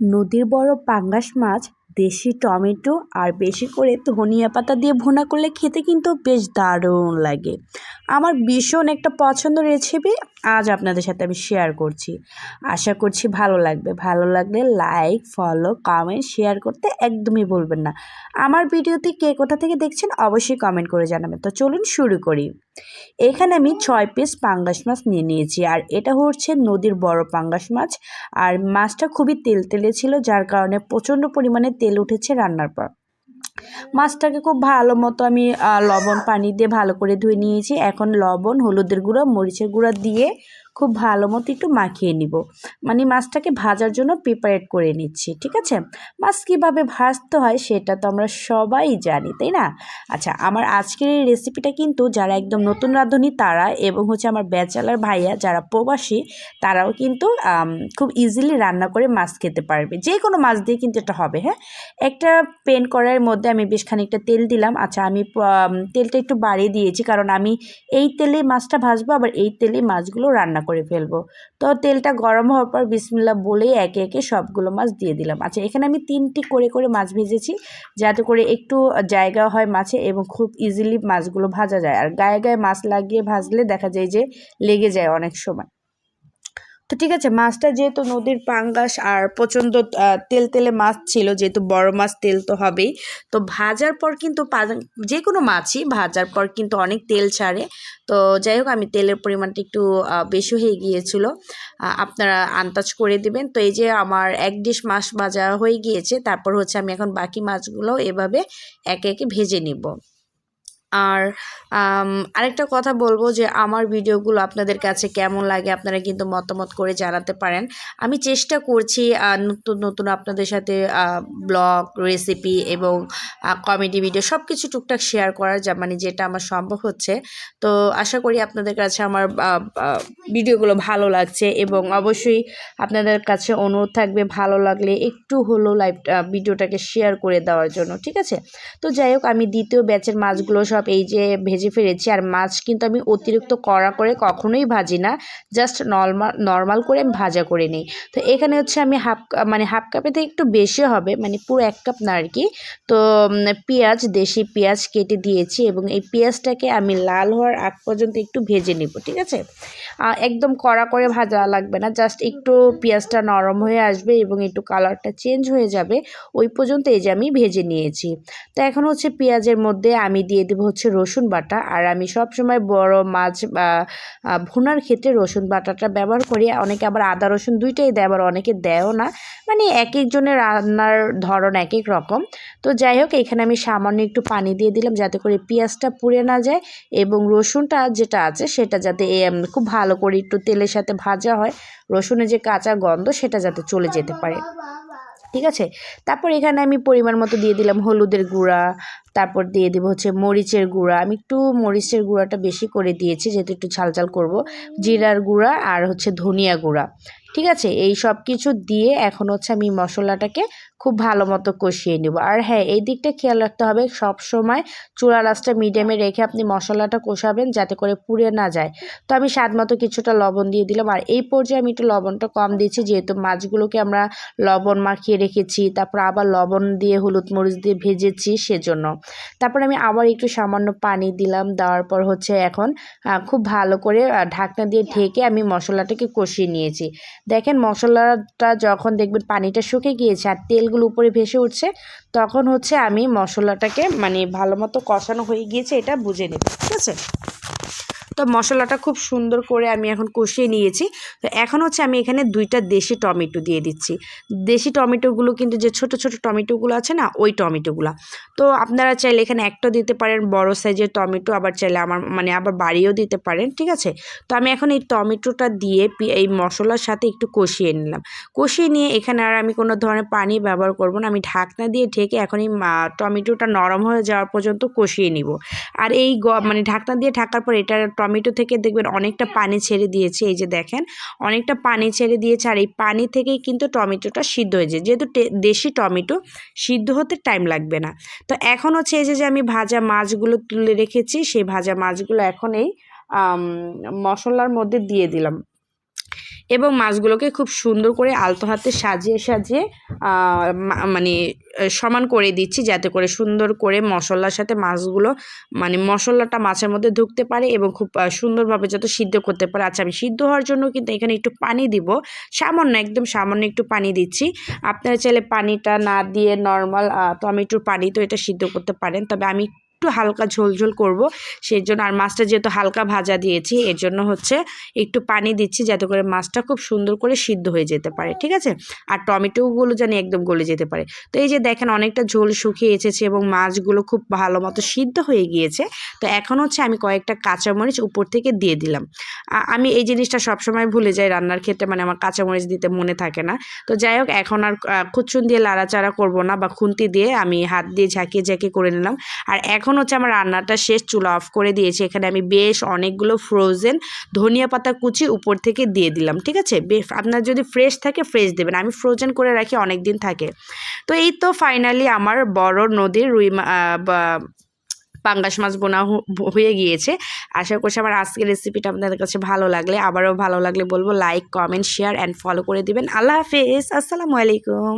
নদীর বড় পাঙ্গাস মাছ, দেশি টমেটো আর বেশি করে ধনিয়া পাতা দিয়ে ভুনা করলে খেতে কিন্তু বেশ দারুণ লাগে। আমার ভীষণ একটা পছন্দ রেসিপি আজ আপনাদের সাথে আমি শেয়ার করছি। আশা করছি ভালো লাগবে। ভালো লাগলে লাইক ফলো কমেন্ট শেয়ার করতে একদমই ভুলবেন না। আমার ভিডিওতে কে কোথা থেকে দেখছেন অবশ্যই কমেন্ট করে জানাবেন। তো চলুন শুরু করি। এখানে আমি ছয় পিস পাঙ্গাস মাছ নিয়ে নিয়েছি। আর এটা হচ্ছে নদীর বড় পাঙ্গাস মাছ। আর মাছটা খুবই তেলতেলে ছিল, যার কারণে প্রচণ্ড পরিমাণে তেল উঠেছে রান্নার পর। মাছটাকে খুব ভালো মতো আমি লবণ পানি দিয়ে ভালো করে ধুয়ে নিয়েছি। এখন লবণ, হলুদের গুঁড়ো, মরিচের গুঁড়ো দিয়ে খুব ভালো মতো একটু মাখিয়ে নিব। মানে মাছটাকে ভাজার জন্য প্রিপারেট করে নিচ্ছি, ঠিক আছে? মাছ কীভাবে ভাজতে হয় সেটা তো আমরা সবাই জানি, তাই না? আচ্ছা আমার আজকের এই রেসিপিটা কিন্তু যারা একদম নতুন রাঁধুনি তারা এবং হচ্ছে আমার ব্যাচেলার ভাইয়া যারা প্রবাসী তারাও কিন্তু খুব ইজিলি রান্না করে মাছ খেতে পারবে। যে কোনো মাছ দিয়ে কিন্তু এটা হবে হ্যাঁ? একটা পেন করার মধ্যে আমি বেশ খানিকটা তেল দিলাম। আচ্ছা আমি তেলটা একটু বাড়িয়ে দিয়েছি, কারণ আমি এই তেলে মাছটা ভাজবো, আবার এই তেলে মাছগুলো রান্না করে ফেলব। তো তেলটা গরম হওয়ার পর বিসমিল্লা বলেই একে একে সবগুলো মাছ দিয়ে দিলাম। আচ্ছা এখানে আমি তিনটি করে করে মাছ ভেজেছি, যাতে করে একটু জায়গা হয় মাছে এবং খুব ইজিলি মাছগুলো ভাজা যায়। আর গায়ে গায়ে মাছ লাগিয়ে ভাজলে দেখা যায় যে লেগে যায় অনেক সময়। তো ঠিক আছে, মাছটা যেহেতু নদীর পাঙ্গাস আর প্রচণ্ড তেল তেলে মাছ ছিল, যেহেতু বড় মাছ তেল তো হবেই। তো ভাজার পর কিন্তু যে কোনো মাছই ভাজার পর কিন্তু অনেক তেল ছাড়ে। তো যাই হোক, আমি তেলের পরিমাণটা একটু বেশি হয়ে গিয়েছিল। আপনারা আন্দাজ করে দেবেন। তো এই যে আমার এক ডিশ মাছ ভাজা হয়ে গিয়েছে, তারপর হচ্ছে আমি এখন বাকি মাছগুলো এভাবে একে একে ভেজে নিব। আর আরেকটা কথা বলব যে আমার ভিডিওগুলো আপনাদের কাছে কেমন লাগে আপনারা কিন্তু মতামত করে জানাতে পারেন। আমি চেষ্টা করছি নতুন নতুন আপনাদের সাথে ব্লগ রেসিপি এবং কমেডি ভিডিও সব কিছু টুকটাক শেয়ার করার যা মানে যেটা আমার সম্ভব হচ্ছে। তো আশা করি আপনাদের কাছে আমার ভিডিওগুলো ভালো লাগছে এবং অবশ্যই আপনাদের কাছে অনুরোধ থাকবে ভালো লাগলে একটু হলো লাইভ ভিডিওটাকে শেয়ার করে দেওয়ার জন্য, ঠিক আছে? তো যাই হোক, আমি দ্বিতীয় ব্যাচের মাছগুলো সব সব এই যে ভেজে ফেলেছি আর মাছ কিন্তু আমি অতিরিক্ত কড়া করে কখনোই ভাজি না জাস্ট নর্মাল নর্মাল করে আমি ভাজা করে নিই। তো এখানে হচ্ছে আমি হাফ মানে হাফ কাপে কাপেতে একটু বেশি হবে মানে পুরো এক কাপ না আর কি। তো পেঁয়াজ, দেশি পেঁয়াজ কেটে দিয়েছি এবং এই পেঁয়াজটাকে আমি লাল হওয়ার আগ পর্যন্ত একটু ভেজে নিব, ঠিক আছে? একদম কড়া করে ভাজা লাগবে না জাস্ট একটু পেঁয়াজটা নরম হয়ে আসবে এবং একটু কালারটা চেঞ্জ হয়ে যাবে, ওই পর্যন্ত এই যে আমি ভেজে নিয়েছি। তো এখন হচ্ছে পেঁয়াজের মধ্যে আমি দিয়ে দেবো হচ্ছে রসুন বাটা। আর আমি সব সময় বড় মাছ বা ভুনার ক্ষেত্রে রসুন বাটাটা ব্যবহার করি। অনেকে আবার আদা, রসুন দুইটাই দেয়, আবার অনেকে দেয়ও না। মানে এক একজনের রান্নার ধরন এক এক রকম। তো যাই হোক, এখানে আমি সামান্য একটু পানি দিয়ে দিলাম যাতে করে পেঁয়াজটা পুড়ে না যায় এবং রসুনটা যেটা আছে সেটা যাতে খুব ভালো করে একটু তেলের সাথে ভাজা হয়। রসুনের যে কাঁচা গন্ধ সেটা যাতে চলে যেতে পারে। ঠিক আছে? তারপর এখানে আমি পরিমাণ মতো দিয়ে দিলাম হলুদের গুঁড়া, তারপর দিয়ে দেবো হচ্ছে মরিচের গুঁড়া। আমি একটু মরিচের গুঁড়াটা বেশি করে দিয়েছি, যেহেতু একটু ঝালঝাল করব। জিরার গুঁড়া আর হচ্ছে ধনিয়া গুঁড়া। ঠিক আছে? এই সব কিছু দিয়ে এখন হচ্ছে আমি মশলাটাকে খুব ভালো মতো কষিয়ে নেব। আর হ্যাঁ এই দিকটা খেয়াল রাখতে হবে সব সময় চূড়া লাচটা মিডিয়ামে রেখে আপনি মশলাটা কষাবেন যাতে করে পুড়ে না যায়। তো আমি স্বাদ মতো কিছুটা লবণ দিয়ে দিলাম। আর এই পর্যায়ে আমি একটু লবণটা কম দিয়েছি, যেহেতু মাছগুলোকে আমরা লবণ মাখিয়ে রেখেছি, তারপর আবার লবণ দিয়ে হলুদ মরিচ দিয়ে ভেজেছি সেজন্য। তারপর আমি আবার একটু সামান্য পানি দিলাম, দেওয়ার পর হচ্ছে এখন খুব ভালো করে ঢাকনা দিয়ে ঢেকে আমি মশলাটাকে কষিয়ে নিয়েছি। দেখেন মশলাটা যখন দেখবেন পানিটা শুকে গিয়েছে আর তেলগুলো উপরে ভেসে উঠছে, তখন হচ্ছে আমি মশলাটাকে মানে ভালো মতো কষানো হয়ে গিয়েছে, এটা বুঝে নেব, ঠিক আছে? তো মশলাটা খুব সুন্দর করে আমি এখন কষিয়ে নিয়েছি। তো এখন হচ্ছে আমি এখানে দুইটা দেশি টমেটো দিয়ে দিচ্ছি। দেশি টমেটোগুলো কিন্তু যে ছোট ছোট টমেটোগুলো আছে না, ওই টমেটোগুলো। তো আপনারা চাইলে এখানে একটা দিতে পারেন, বড় সাইজের টমেটো, আবার চাইলে আমার মানে আবার বাড়িও দিতে পারেন, ঠিক আছে? তো আমি এখন এই টমেটোটা দিয়ে এই মশলার সাথে একটু কষিয়ে নিলাম। কষিয়ে নিয়ে এখানে আর আমি কোনো ধরনের পানি ব্যবহার করব না। আমি ঢাকনা দিয়ে ঢেকে এখন এই টমেটোটা নরম হয়ে যাওয়ার পর্যন্ত কষিয়ে নিব। আর এই মানে ঢাকনা দিয়ে ঢাকার পর এটা টমেটো থেকে দেখবেন অনেকটা পানি ছেড়ে দিয়েছে, এই যে দেখেন। অনেকটা পানি ছেড়ে দিয়েছে আর এই পানি থেকেই কিন্তু টমেটোটা সিদ্ধ হয়েছে যেহেতু দেশি টমেটো, সিদ্ধ হতে টাইম লাগবে না। তো এখন হচ্ছে এই যে আমি ভাজা মাছগুলো তুলে রেখেছি, সেই ভাজা মাছগুলো এখন এই মশলার মধ্যে দিয়ে দিলাম। এবং মাছগুলোকে খুব সুন্দর করে আলতো হাতে সাজিয়ে সাজিয়ে মানে সমান করে দিচ্ছি যাতে করে সুন্দর করে মশলার সাথে মাছগুলো মানে মশলাটা মাছের মধ্যে ঢুকতে পারে এবং খুব সুন্দরভাবে যাতে সিদ্ধ করতে পারে। আচ্ছা আমি সিদ্ধ হওয়ার জন্য কিন্তু এখানে একটু পানি দিব। সামান্য, একদম সামান্য একটু পানি দিচ্ছি। আপনারা চাইলে পানিটা না দিয়ে নর্মাল তো আমি একটু পানি তো এটা সিদ্ধ করতে পারেন। তবে আমি একটু হালকা ঝোল ঝোল করব। সেই জন্য আর মাছটা যেহেতু হালকা ভাজা দিয়েছি এর জন্য হচ্ছে একটু পানি দিচ্ছি যাতে করে মাছটা খুব সুন্দর করে সিদ্ধ হয়ে যেতে পারে ঠিক আছে? আর টমেটোগুলো জানি একদম গলে যেতে পারে। তো এই যে দেখেন অনেকটা ঝোল শুকিয়ে এসেছে এবং মাছগুলো খুব ভালো মতো সিদ্ধ হয়ে গিয়েছে। তো এখন হচ্ছে আমি কয়েকটা কাঁচামরিচ উপর থেকে দিয়ে দিলাম। আমি এই জিনিসটা সবসময় ভুলে যাই রান্নার ক্ষেত্রে মানে আমার কাঁচামরিচ দিতে মনে থাকে না। তো যাই হোক এখন আর আহ, খুচ্চুন দিয়ে লাড়াচাড়া করব না বা খুন্তি দিয়ে আমি হাত দিয়ে ঝাঁকিয়ে ঝাঁকিয়ে করে নিলাম। আর এখন হচ্ছে আমার রান্নাটা শেষ, চুলা অফ করে দিয়েছি। এখানে আমি বেশ অনেকগুলো ফ্রোজেন ধনিয়া পাতা কুচি উপর থেকে দিয়ে দিলাম, ঠিক আছে? আপনার যদি ফ্রেশ থাকে ফ্রেশ দেবেন। আমি ফ্রোজেন করে রাখি অনেক দিন থাকে। তো এই তো ফাইনালি আমার বড় নদীর রুই পাঙ্গাস মাছ বোনা হয়ে গিয়েছে। আশা করছি আমার আজকের রেসিপিটা আপনাদের কাছে ভালো লাগলে, আবারও ভালো লাগলে বলব like comment share and follow করে দিবেন। আল্লাহ হাফেজ, আসসালামু আলাইকুম।